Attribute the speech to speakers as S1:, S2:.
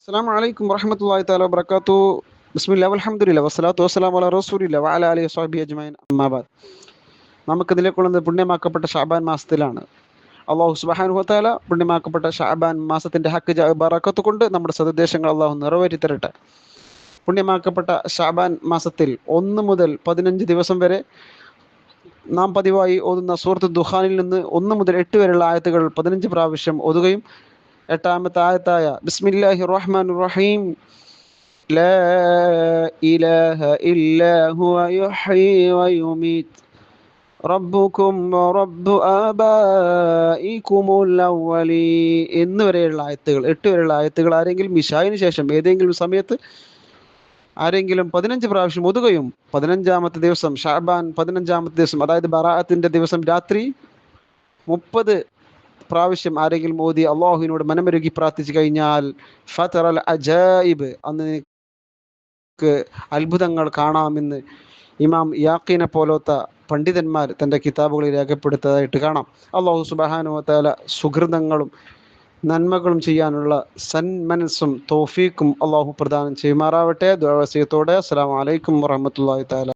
S1: അസ്സാം വലൈക്കും വറഹമത്തല്ലാഹി താല വബർക്കാത്തു ബിസ്മില്ല അലഹമുല്ല വസ്സലാത്തു വസ്സലാം അല റസൂലില്ല വഅല അലി സ്വഹബി അജ്മൈൻ അമ്മാബാദ് നമുക്ക് ഇതിലേക്കുള്ളത് പുണ്യമാക്കപ്പെട്ട ഷാബാൻ മാസത്തിലാണ്. അള്ളാഹു സുബാനു താല പുണ്യമാക്കപ്പെട്ട ഷാബാൻ മാസത്തിന്റെ ഹക്ക് ബറക്കത്ത് കൊണ്ട് നമ്മുടെ സദുദ്ദേശങ്ങൾ അള്ളാഹു നിറവേറ്റി തരട്ടെ. പുണ്യമാക്കപ്പെട്ട ഷാബാൻ മാസത്തിൽ ഒന്ന് മുതൽ പതിനഞ്ച് ദിവസം വരെ നാം പതിവായി ഓതുന്ന സൂറത്ത് ദുഹാനിൽ നിന്ന് ഒന്ന് മുതൽ എട്ട് വരെയുള്ള ആയത്തുകൾ പതിനഞ്ച് പ്രാവശ്യം ഓതുകയും എട്ടാമത്തെ ആയത്തായ ബിസ്മില്ലാഹി റഹ്മാൻ റഹീം لا إله إلا هو يحيي ويميت റബ്ബുക്കും റബ്ബു ആബായിക്കുമുൽ അവ്വലീ എന്ന് വരെയുള്ള ആയത്തുകൾ എട്ട് വരെയുള്ള ആയത്തുകൾ ആരെങ്കിലും മിഷായിന് ശേഷം ഏതെങ്കിലും സമയത്ത് ആരെങ്കിലും പതിനഞ്ച് പ്രാവശ്യം ഒതുകയും പതിനഞ്ചാമത്തെ ദിവസം ഷാബാൻ പതിനഞ്ചാമത്തെ ദിവസം അതായത് ബറാഅത്തിന്റെ ദിവസം രാത്രി മുപ്പത് പ്രാവശ്യം ആരെങ്കിലും മോദി അള്ളാഹുവിനോട് മനമരുകി പ്രാർത്ഥിച്ചു കഴിഞ്ഞാൽ ഫതറൽ അജായിബ് അന്ന് അത്ഭുതങ്ങൾ കാണാമെന്ന് ഇമാം യാക്കീനെ പോലത്തെ പണ്ഡിതന്മാർ തന്റെ കിതാബുകളിൽ രേഖപ്പെടുത്തതായിട്ട് കാണാം. അള്ളാഹു സുബാനുവത്താല സുഹൃതങ്ങളും നന്മകളും ചെയ്യാനുള്ള സന്മനസ്സും തോഫീക്കും അള്ളാഹു പ്രദാനം ചെയ്യുമാറാവട്ടെ. ദ്വാവസ്യത്തോടെ അസ്സാം വലൈക്കും വറഹമത്തല്ലാ താല